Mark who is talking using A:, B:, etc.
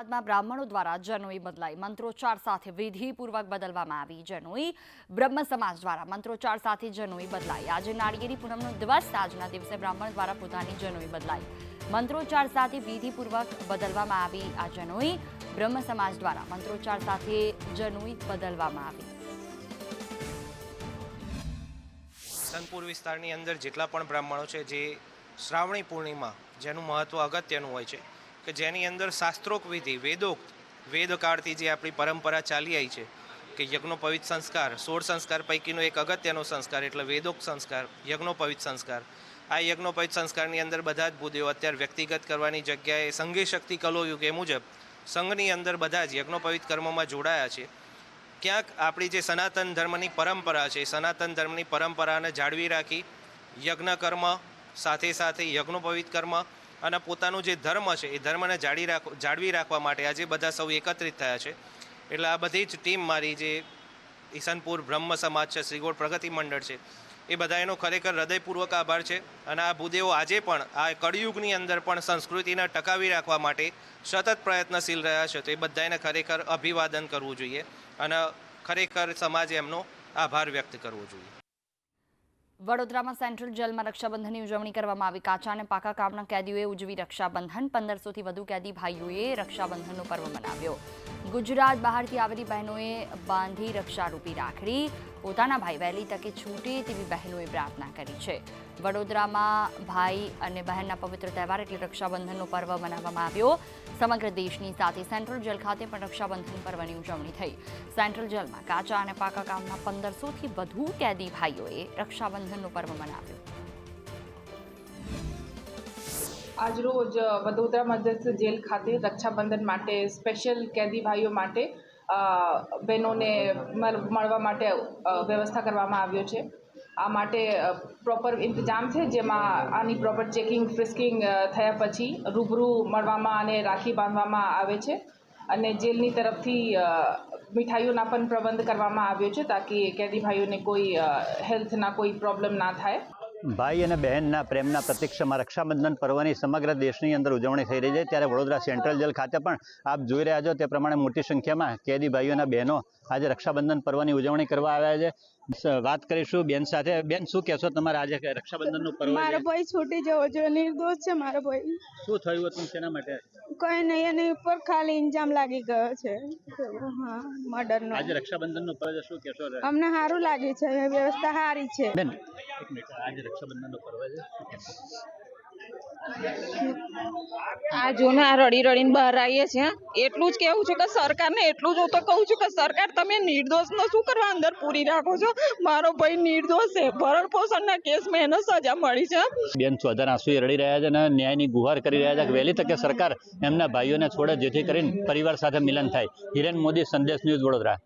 A: બાદમાં બ્રાહ્મણો દ્વારા જનોઈ બદલાઈ. મંત્રોચ્ચાર સાથે વિધિપૂર્વક બદલવામાં આવી જનોઈ. બ્રહ્મ સમાજ દ્વારા મંત્રોચ્ચાર સાથે જનોઈ બદલાઈ. આજે નાળિયેરી પૂનમનો દિવસ, આજના દિવસે બ્રાહ્મણ દ્વારા પોતાની જનોઈ બદલાઈ. મંત્રોચ્ચાર સાથે વિધિપૂર્વક બદલવામાં આવી આ જનોઈ. બ્રહ્મ સમાજ દ્વારા મંત્રોચ્ચાર સાથે જનોઈ બદલવામાં આવી.
B: સંતપુર વિસ્તારની અંદર જેટલા પણ બ્રાહ્મણો છે, જે શ્રાવણી પૂર્ણિમા, જેનું મહત્ત્વ અગત્યનું હોય છે કે જેની અંદર શાસ્ત્રોક વિધિ વેદોક્ત, વેદકાળથી જે આપણી પરંપરા ચાલી આવી છે, કે યજ્ઞોપવિત સંસ્કાર, સોળ સંસ્કાર પૈકીનો એક અગત્યનો સંસ્કાર એટલે વેદોક્ત સંસ્કાર યજ્ઞોપવિત સંસ્કાર. આ યજ્ઞોપવિત સંસ્કારની અંદર બધા જ ભૂદેવો અત્યારે વ્યક્તિગત કરવાની જગ્યાએ સંઘી શક્તિ કલોયુગ એ મુજબ સંઘની અંદર બધા જ યજ્ઞોપવિત કર્મોમાં જોડાયા છે. ક્યાંક આપણી જે સનાતન ધર્મની પરંપરા છે, સનાતન ધર્મની પરંપરાને જાળવી રાખી યજ્ઞ કર્મ સાથે સાથે યજ્ઞોપવિત કર્મ અને પોતાનું જે ધર્મ છે, એ ધર્મને જાળવી રાખ, જાળવી રાખવા માટે આજે બધા સૌ એકત્રિત થયા છે. એટલે આ બધી જ ટીમ મારી જે ઈસનપુર બ્રહ્મ સમાજ છે શ્રીગોળ પ્રગતિ મંડળ છે, એ બધા એનો ખરેખર હૃદયપૂર્વક આભાર છે. અને આ ભૂદેવો આજે પણ, આ કળિયુગની અંદર પણ સંસ્કૃતિને ટકાવી રાખવા માટે સતત પ્રયત્નશીલ રહ્યા છે, તો એ બધાને ખરેખર અભિવાદન કરવું જોઈએ. અને ખરેખર સમાજે એમનો આભાર વ્યક્ત કરવો જોઈએ.
A: વડોદરામાં સેન્ટ્રલ જેલમાં રક્ષાબંધનની ઉજવણી કરવામાં આવી. કાચા અને પાકા કામના કેદીઓએ ઉજવી રક્ષાબંધન. પંદરસોથી વધુ કેદી ભાઈઓએ રક્ષાબંધનનો પર્વ મનાવ્યો. ગુજરાત બહારથી આવેલી બહેનોએ બાંધી રક્ષારૂપી રાખડી, પોતાના ભાઈ વહેલી તકે છૂટે તેવી બહેનોએ પ્રાર્થના કરી છે. વડોદરામાં ભાઈ અને બહેનના પવિત્ર તહેવાર એટલે રક્ષાબંધનનો પર્વ મનાવવામાં આવ્યો. સમગ્ર દેશની સાથે સેન્ટ્રલ જેલ ખાતે પણ રક્ષાબંધન પર્વની ઉજવણી થઈ. સેન્ટ્રલ જેલમાં કાચા અને પાકા કામના પંદરસોથી વધુ કેદી ભાઈઓએ રક્ષાબંધનનો પર્વ મનાવ્યો.
C: આજરોજ વડોદરા મધ્યસ્થ જેલ ખાતે રક્ષાબંધન માટે, સ્પેશિયલ કેદી ભાઈઓ માટે બહેનોને મળ- મળવા માટે વ્યવસ્થા કરવામાં આવ્યો છે. આ માટે પ્રોપર ઇંતજામ છે, જેમાં આની પ્રોપર ચેકિંગ ફ્રિસ્કિંગ થયા પછી રૂબરૂ મળવામાં અને રાખી બાંધવામાં આવે છે. અને જેલની તરફથી મીઠાઈઓના પણ પ્રબંધ કરવામાં આવ્યો છે, તાકી કેદી ભાઈઓને કોઈ હેલ્થના કોઈ પ્રોબ્લેમ ના થાય.
D: ભાઈ અને બહેનના પ્રેમના પ્રતિક્ષામાં રક્ષાબંધન પર્વની સમગ્ર દેશની અંદર ઉજવણી થઈ રહી છે. ત્યારે વડોદરા સેન્ટ્રલ જેલ ખાતે પણ આપ જોઈ રહ્યા છો તે પ્રમાણે મોટી સંખ્યામાં કેદી ભાઈઓ અને બહેનો આજે રક્ષાબંધન પર્વની ઉજવણી કરવા આવ્યા છે. વાત કરીશું બેન સાથે. બેન શું કહેશો તમારે આજે રક્ષાબંધનનું પર્વ
E: મારો ભાઈ છૂટી જવો જોઈએ નિર્દોષ છે મારો ભાઈ.
D: શું થયું હતું તેના માટે?
E: કઈ નહીં એની ઉપર ખાલી ઇન્જામ લાગી ગયો છે. હા મર્ડરનો.
D: આજે રક્ષાબંધનનું પર્વ શું કહેશો?
E: અમને સારું લાગે છે વ્યવસ્થા સારી છે.
D: બેન આજે રક્ષાબંધનનું પર્વ છે.
F: આ જો ને આ રડી રડીને બહાર આવીએ છીએ. એટલું જ કેવું છું કે સરકારને એટલું જ હું તો કહું છું કે સરકાર તમે નિર્દોષનો શું કરવા અંદર પૂરી રાખો છો? મારો ભાઈ નિર્દોષ છે. ભરણ પોષણના કેસમાં એને સજા મળી છે.
D: બેન ચોધર આંસુએ રડી રહ્યા છે અને ન્યાયની ગુહાર કરી રહ્યા છે કે વહેલી તકે સરકાર એમના ભાઈઓને છોડે જેથી કરીને પરિવાર સાથે મિલન થાય. હિરેન મોદી સંદેશ ન્યૂઝ વડોદરા.